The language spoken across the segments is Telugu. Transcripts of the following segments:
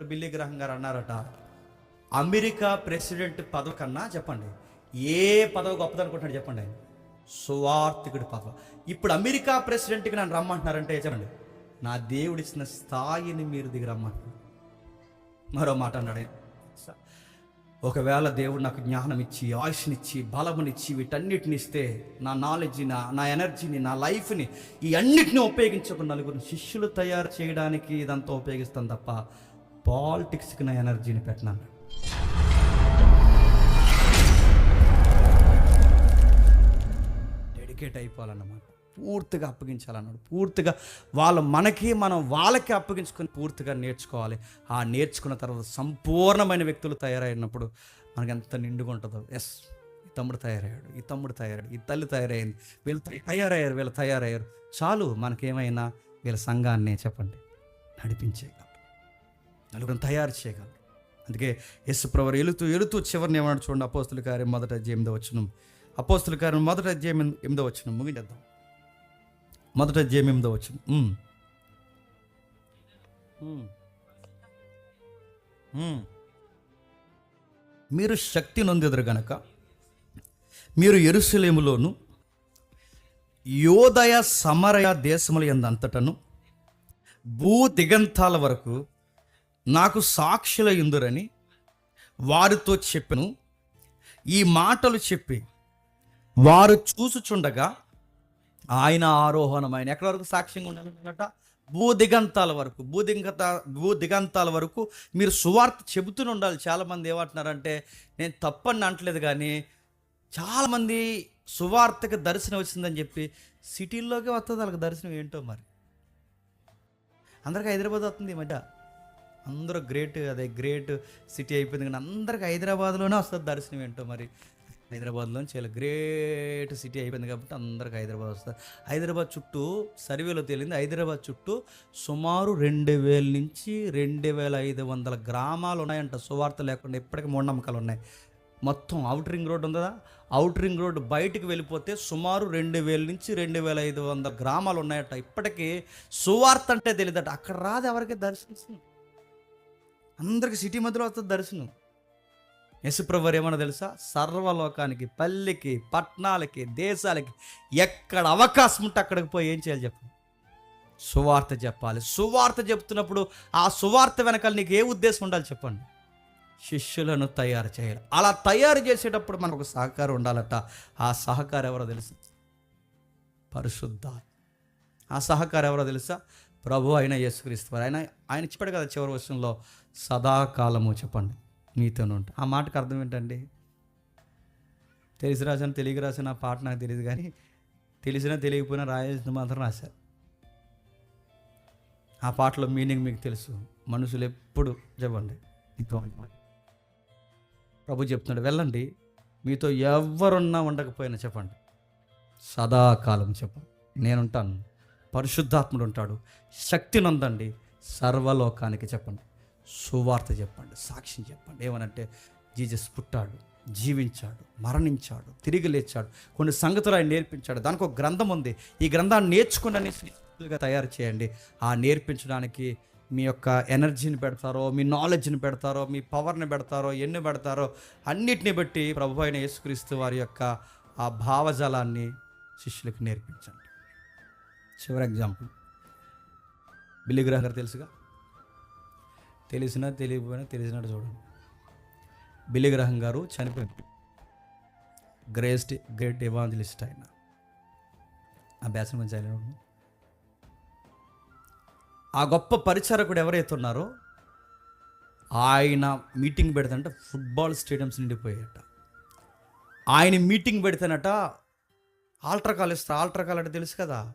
ఇప్పుడు బిల్లి గ్రహం గారు అన్నారట. అమెరికా ప్రెసిడెంట్ పదవి కన్నా చెప్పండి. ఏ పదవి గొప్పది అనుకుంటున్నాడు చెప్పండి ఆయన. సువార్థికుడి పదవి. ఇప్పుడు అమెరికా ప్రెసిడెంట్కి నన్ను రమ్మంటున్నారంటే చెప్పండి. నా దేవుడిచ్చిన స్థాయిని మీరు దిగి రమ్మంటున్నారు. మరో మాట అన్నాడు ఒకవేళ దేవుడు నాకు జ్ఞానం ఇచ్చి ఆయుష్నిచ్చి బలమునిచ్చి వీటన్నిటిని ఇస్తే నా నాలెడ్జ్ని నా నా ఎనర్జీని నా లైఫ్ని ఈ అన్నిటిని ఉపయోగించుకున్న నలుగురు శిష్యులు తయారు చేయడానికి ఇదంతా ఉపయోగిస్తాను తప్ప పాలిటిక్స్కి నా ఎనర్జీని పెట్టినాను డెడికేట్ అయిపోవాలన్నమాట. పూర్తిగా అప్పగించాలన్నాడు. పూర్తిగా వాళ్ళు మనకి మనం వాళ్ళకి అప్పగించుకొని పూర్తిగా నేర్చుకోవాలి. ఆ నేర్చుకున్న తర్వాత సంపూర్ణమైన వ్యక్తులు తయారైనప్పుడు మనకి ఎంత నిండుగా ఉంటుందో. ఎస్ ఈ తమ్ముడు తయారయ్యాడు ఈ తమ్ముడు తయారయ్యాడు ఈ తల్లి తయారైంది. వీళ్ళు తయారయ్యారు వీళ్ళు తయారయ్యారు. చాలు మనకేమైనా వీళ్ళ సంఘాన్ని చెప్పండి. నడిపించేగా నలుగురిని తయారు చేయగలరు అందుకే యశుప్రవర్ ఎలుతూ ఎలుతూ చివరిని ఏమన్నాడు చూడండి అపోస్తుల కార్యం మొదట అధ్యాయం ఎనిమిదో వచ్చిన అపోస్తుల కార్యం మొదట అధ్యాయం ఎనిమిదో వచ్చిన ముగించేద్దాం. మొదట అధ్యాయం ఎనిమిదో వచ్చిన మీరు శక్తి నొందెదరు గనక మీరు ఎరుసలేములోను యోదయ సమరయ దేశముల ఎందంతటను భూ దిగంతాల వరకు నాకు సాక్షుల ఇందురని వారితో చెప్పను. ఈ మాటలు చెప్పి వారు చూసుచుండగా ఆయన ఆరోహణమైన ఎక్కడి వరకు సాక్ష్యంగా ఉండాలన్నట భూ దిగంతాల వరకు. భూ దిగంత భూ దిగంతాల వరకు మీరు సువార్త చెబుతూనే ఉండాలి. చాలామంది ఏమంటున్నారంటే నేను తప్పని అంటలేదు కానీ చాలామంది సువార్తకి దర్శనం వచ్చిందని చెప్పి సిటీల్లోకి వస్తుంది? వాళ్ళకి దర్శనం ఏంటో మరి? అందరికి హైదరాబాద్ వస్తుంది ఈ మధ్య. అందరూ గ్రేట్ అదే గ్రేట్ సిటీ అయిపోయింది కానీ అందరికి హైదరాబాద్లోనే వస్తుంది దర్శనం ఏంటో మరి. హైదరాబాద్లో చాలా గ్రేట్ సిటీ అయిపోయింది కాబట్టి అందరికి హైదరాబాద్ వస్తుంది. హైదరాబాద్ చుట్టూ సర్వేలో తేలింది హైదరాబాద్ చుట్టూ సుమారు రెండు వేల నుంచి రెండు వేల ఐదు వందల గ్రామాలు ఉన్నాయంట. సువార్త లేకుండా ఇప్పటికీ మూఢనమ్మకాలు ఉన్నాయి. మొత్తం అవుట్ రింగ్ రోడ్ ఉందా? అవుట్ రింగ్ రోడ్ బయటికి వెళ్ళిపోతే సుమారు రెండు వేల నుంచి రెండు వేల ఐదు వందల గ్రామాలు ఉన్నాయట. ఇప్పటికీ సువార్త అంటే తెలియదట అక్కడ రాదు ఎవరికి దర్శించింది అందరికి సిటీ మధ్యలో వస్తుంది దర్శనం. యశుప్రభర్ ఏమన్నా తెలుసా? సర్వలోకానికి పల్లెకి పట్టణాలకి దేశాలకి ఎక్కడ అవకాశం ఉంటే అక్కడికి పోయి ఏం చేయాలి చెప్పు? సువార్త చెప్పాలి. సువార్త చెప్తున్నప్పుడు ఆ సువార్త వెనకాల నీకు ఏ ఉద్దేశం ఉండాలి చెప్పండి? శిష్యులను తయారు చేయాలి. అలా తయారు చేసేటప్పుడు మనకు ఒక సహకారం ఉండాలట. ఆ సహకారం ఎవరో తెలుసు? పరిశుద్ధ ఆ సహకారం ఎవరో తెలుసా? ప్రభు అయిన యేసుక్రీస్తు ఆయన ఆయన చెప్పాడు కదా చివరి వర్షంలో సదాకాలము చెప్పండి. మీతోనే ఉంటా. ఆ మాటకు అర్థం ఏంటండి? తెలిసి రాసిన తెలియక రాసిన పాట నాకు తెలియదు కానీ తెలిసినా తెలియకపోయినా రాయాల్సింది మాత్రం రాశారు ఆ పాటలో మీనింగ్ మీకు తెలుసు. మనుషులు ఎప్పుడు చెప్పండి. నీతో ప్రభు చెప్తున్నాడు వెళ్ళండి. మీతో ఎవరున్నా ఉండకపోయినా చెప్పండి. సదాకాలం చెప్పండి. నేనుంటాను. పరిశుద్ధాత్ముడు ఉంటాడు. శక్తిని ఉందండి సర్వలోకానికి చెప్పండి. సువార్త చెప్పండి సాక్ష్యం చెప్పండి. ఏమనంటే జీజస్ పుట్టాడు జీవించాడు మరణించాడు తిరిగి లేచాడు కొన్ని సంగతులు ఆయన నేర్పించాడు. దానికి ఒక గ్రంథం ఉంది. ఈ గ్రంథాన్ని నేర్చుకుని తయారు చేయండి. ఆ నేర్పించడానికి మీ యొక్క ఎనర్జీని పెడతారో మీ నాలెడ్జ్ని పెడతారో మీ పవర్ని పెడతారో ఎన్ని పెడతారో అన్నిటిని బట్టి ప్రభు అయిన యేసుక్రీస్తు వారి యొక్క ఆ భావజాలాన్ని శిష్యులకు నేర్పించండి. చివరి ఎగ్జాంపుల్. బిల్లిగ్రహం గారు తెలుసుగా? తెలిసినా తెలియకపోయినా తెలిసినట్టు చూడండి. బిల్లి గ్రహం గారు చనిపోయింది గ్రేస్ట్ గ్రేట్ ఎవాంజలిస్ట్ ఆయన. ఆ బ్యాచ్ మంచి ఆ గొప్ప పరిచారకుడు ఎవరైతే ఉన్నారో ఆయన మీటింగ్ పెడతానంటే ఫుట్బాల్ స్టేడియంస్ నిండిపోయాయట. ఆయన మీటింగ్ పెడతానట ఆల్టర్ కాల్ ఇస్తారు ఆల్టర్ కాల్ అంటే తెలుసు కదా.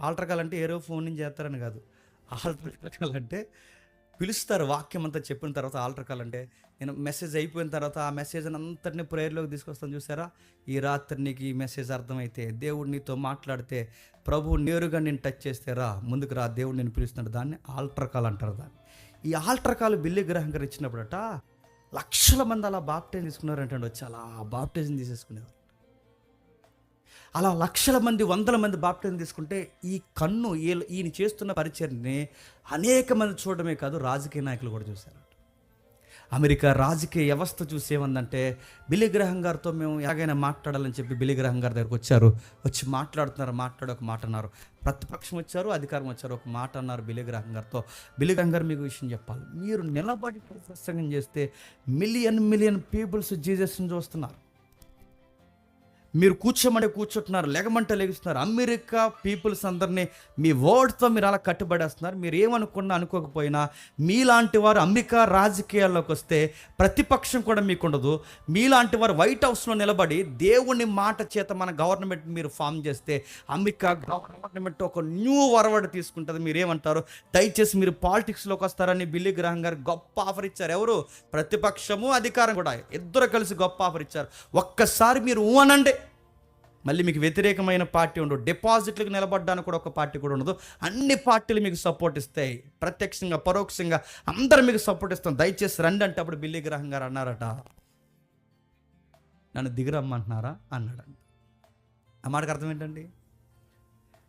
ఆల్టర్ కాల్ అంటే ఏరో ఫోన్ నుంచి చేస్తారని కాదు. ఆల్టర్ కాల్ అంటే పిలుస్తారు వాక్యం అంతా చెప్పిన తర్వాత ఆల్టర్ కాల్ అంటే నేను మెసేజ్ అయిపోయిన తర్వాత ఆ మెసేజ్ అంతటిని ప్రేయర్లోకి తీసుకొస్తాను చూసారా? ఈ రాత్రి నీకు ఈ మెసేజ్ అర్థమైతే దేవుడు నీతో మాట్లాడితే ప్రభు నేరుగా నేను టచ్ చేస్తే రా ముందుకు రా దేవుడు నేను పిలుస్తున్నాడు దాన్ని ఆల్టర్ కాల్ అంటారు దాన్ని. ఈ ఆల్టర్ కాల్ బిల్లి గ్రహం గారు ఇచ్చినప్పుడట లక్షల మంది అలా బాప్టైజం తీసుకున్నారంటే వచ్చి అలా బాప్టైజం తీసేసుకునేవారు. అలా లక్షల మంది వందల మంది బాప్టిజం తీసుకుంటే ఈ కన్ను ఈయన- ఈయన చేస్తున్న పరిచయని అనేక మంది చూడడమే కాదు రాజకీయ నాయకులు కూడా చూశారు. అమెరికా రాజకీయ వ్యవస్థ చూసి ఏమందంటే బిలిగ్రహం గారితో మేము ఎలాగైనా మాట్లాడాలని చెప్పి బిలిగ్రహం గారి దగ్గరకు వచ్చారు. వచ్చి మాట్లాడుతున్నారు మాట్లాడి ఒక మాట అన్నారు. ప్రతిపక్షం వచ్చారు అధికారం వచ్చారు ఒక మాట అన్నారు బిలిగ్రహం గారితో. బిలిగ్రహం గారు మీకు విషయం చెప్పాలి. మీరు నిలబడి ప్రసంగం చేస్తే మిలియన్ మిలియన్ పీపుల్స్ జీజస్ని చూస్తున్నారు. మీరు కూర్చోమంటే కూర్చుంటున్నారు లెగమంటే లెగుస్తున్నారు. అమెరికా పీపుల్స్ అందరినీ మీ వర్డ్తో మీరు అలా కట్టుబడేస్తున్నారు. మీరు ఏమనుకున్నా అనుకోకపోయినా మీలాంటి వారు అమెరికా రాజకీయాల్లోకి వస్తే ప్రతిపక్షం కూడా మీకు ఉండదు మీలాంటి వారు వైట్ హౌస్లో నిలబడి దేవుని మాట చేత మన గవర్నమెంట్ మీరు ఫామ్ చేస్తే అమెరికా గవర్నమెంట్ ఒక న్యూ వరవడ్ తీసుకుంటుంది. మీరు ఏమంటారు దయచేసి మీరు పాలిటిక్స్లోకి వస్తారని బిల్లి గ్రహం గారు గొప్ప ఆఫర్ ఇచ్చారు. ఎవరు? ప్రతిపక్షము అధికారం కూడా. ఇద్దరు కలిసి గొప్ప ఆఫర్ ఇచ్చారు. ఒక్కసారి మీరు ఊ అనండి మళ్ళీ మీకు వ్యతిరేకమైన పార్టీ ఉండదు. డిపాజిట్లకు నిలబడ్డానికి కూడా ఒక పార్టీ కూడా ఉండదు. అన్ని పార్టీలు మీకు సపోర్ట్ ఇస్తాయి. ప్రత్యక్షంగా పరోక్షంగా అందరూ మీకు సపోర్ట్ ఇస్తాం. దయచేసి రండి అంటే అప్పుడు బిల్లి గ్రహం గారు అన్నారట. నన్ను దిగిరమ్మంటున్నారా? అన్నాడండి ఆ మాటకు అర్థం ఏంటండి?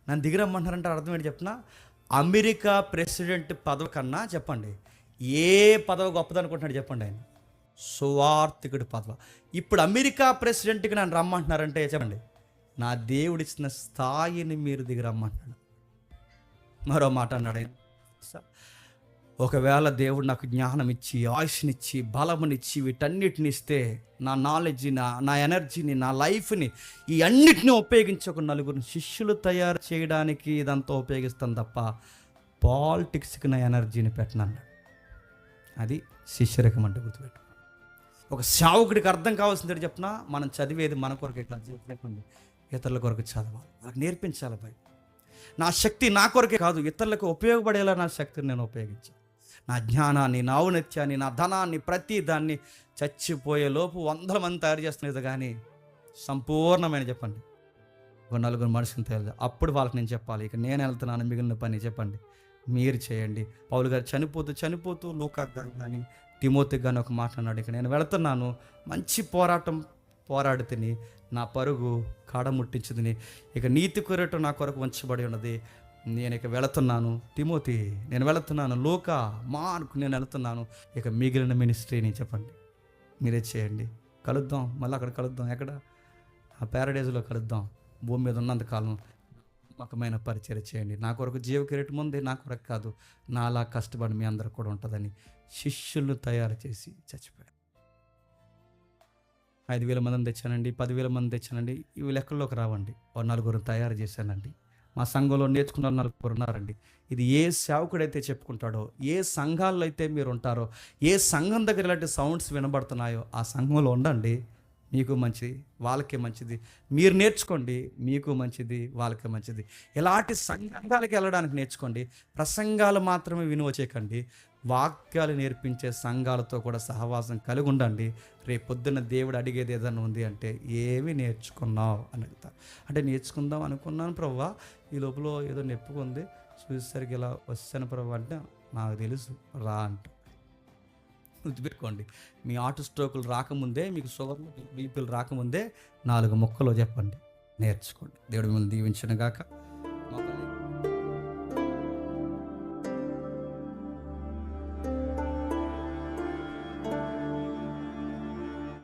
నన్ను దిగిరమ్మంటున్నారంటే అర్థం ఏంటి చెప్పిన అమెరికా ప్రెసిడెంట్ పదవి కన్నా చెప్పండి. ఏ పదవి గొప్పది అనుకుంటున్నాడు చెప్పండి ఆయన. సువార్థికుడి పదవ. ఇప్పుడు అమెరికా ప్రెసిడెంట్కి నన్ను రమ్మంటున్నారంటే చెప్పండి. నా దేవుడిచ్చిన స్థాయిని మీరు దిగిరమ్మన్నాడు మరో మాట అన్నాడు ఒకవేళ దేవుడు నాకు జ్ఞానం ఇచ్చి ఆయుష్నిచ్చి బలమునిచ్చి వీటన్నిటిని ఇస్తే నా నాలెడ్జ్ని నా నా ఎనర్జీని నా లైఫ్ని ఈ అన్నిటిని ఉపయోగించి ఒక నలుగురు శిష్యులు తయారు చేయడానికి ఇదంతా ఉపయోగిస్తాను తప్ప పాలిటిక్స్కి నా ఎనర్జీని పెట్టనన్నాడు. అది శిష్యరకం అంటే గుర్తుపెట్టు ఒక సేవకుడికి అర్థం కావాల్సింది చెప్పిన మనం చదివేది మన కొరకు ఇట్లా చెప్పలేకుండా ఇతరుల కొరకు చదవాలి. వాళ్ళకి నేర్పించాలి భయ నా శక్తి నా కొరకే కాదు ఇతరులకు ఉపయోగపడేలా నా శక్తిని నేను ఉపయోగించాను నా జ్ఞానాన్ని నా ఔన్నత్యాన్ని నా ధనాన్ని ప్రతి దాన్ని చచ్చిపోయే లోపు వందల మంది తయారు చేస్తున్నది కానీ సంపూర్ణమైన చెప్పండి. ఒక నలుగురు మనుషులు తెలియదు అప్పుడు వాళ్ళకి నేను చెప్పాలి ఇక నేను వెళ్తున్నాను మిగిలిన పని చెప్పండి. మీరు చేయండి. పౌలు గారు చనిపోతూ చనిపోతూ లోకాక్ కానీ తిమోతికి కానీ ఒక మాట అన్నాడు ఇక నేను వెళుతున్నాను. మంచి పోరాటం పోరాడి తిని నా పరుగు కాడముట్టించుదని. ఇక నీతి కొరట నా కొరకు ఉంచబడి ఉన్నది. నేను ఇక వెళుతున్నాను. తిమోతి నేను వెళుతున్నాను. లోక మార్కు నేను వెళుతున్నాను. ఇక మిగిలిన మినిస్ట్రీని చెప్పండి. మీరే చేయండి. కలుద్దాం. మళ్ళీ అక్కడ కలుద్దాం. ఎక్కడ? ఆ ప్యారడైజ్లో కలుద్దాం. భూమి మీద ఉన్నంత కాలం నమ్మకమైన పరిచయం చేయండి. నా కొరకు జీవ కిరీటం ఉంది. నా కొరకు కాదు. నాలా కష్టపడి మీ అందరికి కూడా ఉంటుందని శిష్యులను తయారు చేసి చచ్చిపోయాడు ఐదు వేల మందిని తెచ్చానండి పదివేల మంది తెచ్చానండి. ఇవి లెక్కల్లోకి రావండి. ఓ నలుగురు తయారు చేశానండి. మా సంఘంలో నేర్చుకున్న నలుగురు ఉన్నారండి. ఇది ఏ సేవకుడైతే చెప్పుకుంటాడో ఏ సంఘాల్లో అయితే మీరు ఉంటారో ఏ సంఘం దగ్గర ఇలాంటి సౌండ్స్ వినబడుతున్నాయో ఆ సంఘంలో ఉండండి. మీకు మంచిది వాళ్ళకి మంచిది. మీరు నేర్చుకోండి మీకు మంచిది వాళ్ళకి మంచిది. ఇలాంటి సంఘాలకి వెళ్ళడానికి నేర్చుకోండి. ప్రసంగాలు మాత్రమే వినువచేయకండి వాక్యాలు నేర్పించే సంఘాలతో కూడా సహవాసం కలిగి ఉండండి రేపు పొద్దున్న దేవుడు అడిగేది ఏదైనా ఉంది అంటే ఏమి నేర్చుకున్నావు అని అడుగుతారు అంటే నేర్చుకుందాం అనుకున్నాను ప్రవ్వా. ఈ లోపల ఏదో నొప్పుకుంది చూసేసరికి ఇలా వచ్చాను ప్రభు అంటే నాకు తెలుసు రా అంట. గుర్తుపెట్టుకోండి మీ ఆటో స్ట్రోకులు రాకముందే మీకు షుగర్ బీపీలు రాకముందే నాలుగు మొక్కలు చెప్పండి నేర్చుకోండి. దేవుడు మిమ్మల్ని దీవించిన గాక.